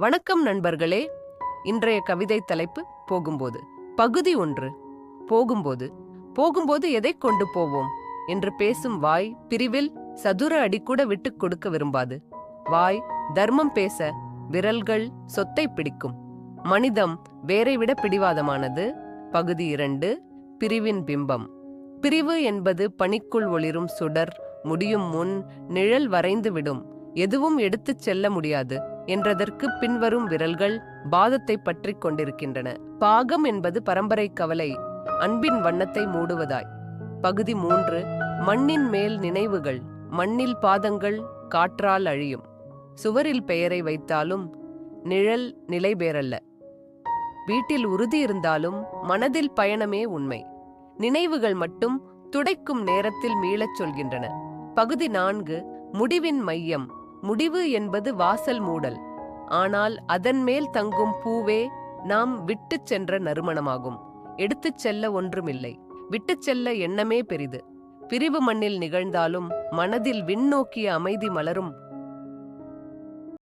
வணக்கம் நண்பர்களே. இன்றைய கவிதை தலைப்பு போகும்போது. பகுதி ஒன்று. போகும்போது. போகும்போது எதை கொண்டு போவோம்? என்று பேசும் வாய் பிரிவில் சதுர அடி கூட விட்டுக் கொடுக்க விரும்பாது. வாய் தர்மம் பேச விரல்கள் சொத்தை பிடிக்கும். மனிதம் வேரை விட பிடிவாதமானது. பகுதி இரண்டு. பிரிவின் பிம்பம். பிரிவு என்பது பனிக்குள் ஒளிரும் சுடர் முடியும் முன் நிழல் வரைந்து விடும். எதுவும் எடுத்துச் செல்ல முடியாது என்றதற்கு பின்வரும் விரல்கள் பாதத்தை பற்றிக் கொண்டிருக்கின்றன. பாகம் என்பது பரம்பரை கவலை அன்பின் வண்ணத்தை மூடுவதாய். பகுதி மூன்று மண்ணின் மேல் நினைவுகள் மண்ணில் பாதங்கள் காற்றால் அழியும். சுவரில் பெயரை வைத்தாலும் நிழல் நிலை பேரல்ல வீட்டில் உறுதி இருந்தாலும் மனதில் பயணமே உண்மை. நினைவுகள் மட்டும் துடைக்கும் நேரத்தில் மீளச் சொல்கின்றன. பகுதி நான்கு முடிவின் மையம். முடிவு என்பது வாசல் மூடல். ஆனால் அதன் மேல் தங்கும் பூவே நாம் விட்டுச் சென்ற நறுமணமாகும். எடுத்துச் செல்ல ஒன்றுமில்லை. விட்டுச் செல்ல எண்ணமே பெரிது. பிரிவு மண்ணில் நிகழ்ந்தாலும் மனதில் விண்ணோக்கிய அமைதி மலரும்